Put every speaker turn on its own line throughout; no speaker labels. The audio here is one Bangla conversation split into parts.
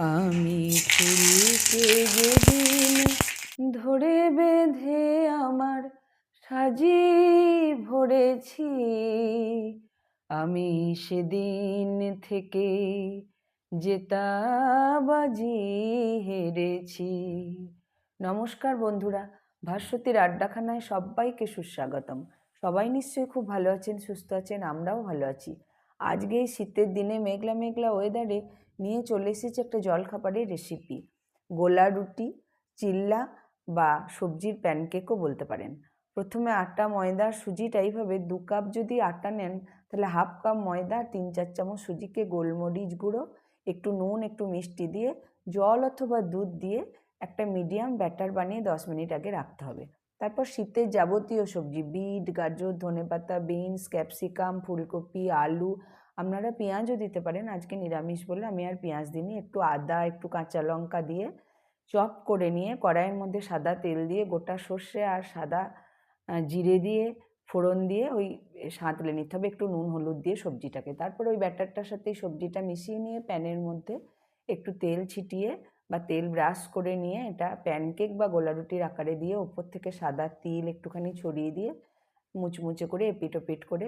আমি ফুলকে যেদিন ধরে বেঁধে আমার সাজি ভরেছি, আমি সেদিন থেকে জেতাবাজি হেরেছি। নমস্কার বন্ধুরা, ভাস্বতীর আড্ডাখানায় সবাইকে সুস্বাগতম। সবাই নিশ্চয়ই খুব ভালো আছেন, সুস্থ আছেন, আমরাও ভালো আছি। আজকে এই শীতের দিনে মেঘলা মেঘলা ওয়েদারে নিয়ে চলে এসেছি একটা জলখাবারের রেসিপি গোলা রুটি, চিল্লা বা সবজির প্যানকেকও বলতে পারেন। প্রথমে আটা, ময়দা সুজিটা এইভাবে দু কাপ যদি আটা নেন, তাহলে হাফ কাপ ময়দা, তিন চার চামচ সুজিকে গোলমরিচ গুঁড়ো, একটু নুন, একটু মিষ্টি দিয়ে, জল অথবা দুধ দিয়ে একটা মিডিয়াম ব্যাটার বানিয়ে দশ মিনিট আগে রাখতে হবে। তারপর শীতের যাবতীয় সবজি, বিট, গাজর, ধনেপাতা বিনস ক্যাপসিকাম ফুলকপি, আলু আপনারা পেঁয়াজও দিতে পারেন, আজকে নিরামিষ বলে আমি আর পেঁয়াজ দিইনি, একটু আদা, একটু কাঁচা লঙ্কা দিয়ে চপ করে নিয়ে কড়াইয়ের মধ্যে সাদা তেল দিয়ে গোটা সর্ষে আর সাদা জিরে দিয়ে ফোড়ন দিয়ে ওই সাঁতলে নিতে হবে, একটু নুন, হলুদ দিয়ে সবজিটাকে। তারপর ওই ব্যাটারটার সাথে সবজিটা মিশিয়ে নিয়ে প্যানের মধ্যে একটু তেল ছিটিয়ে বা তেল ব্রাশ করে নিয়ে এটা প্যানকেক বা গোলা রুটির আকারে দিয়ে ওপর থেকে সাদা তিল একটুখানি ছড়িয়ে দিয়ে মুচমুচে করে এপিট ওপিট করে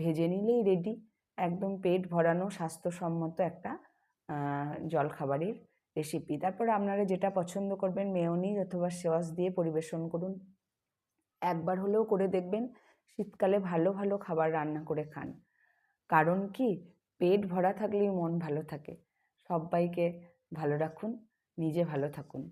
ভেজে নিলেই রেডি। একদম পেট ভরানো, স্বাস্থ্যসম্মত একটা জলখাবারের রেসিপি তারপর আপনারা যেটা পছন্দ করবেন মেয়োনিজ অথবা সস দিয়ে পরিবেশন করুন। একবার হলেও করে দেখবেন, শীতকালে ভালো ভালো খাবার রান্না করে খান। কারণ কি? পেট ভরা থাকলেই মন ভালো থাকে। সবাইকে ভালো রাখুন, নিজে ভালো থাকুন।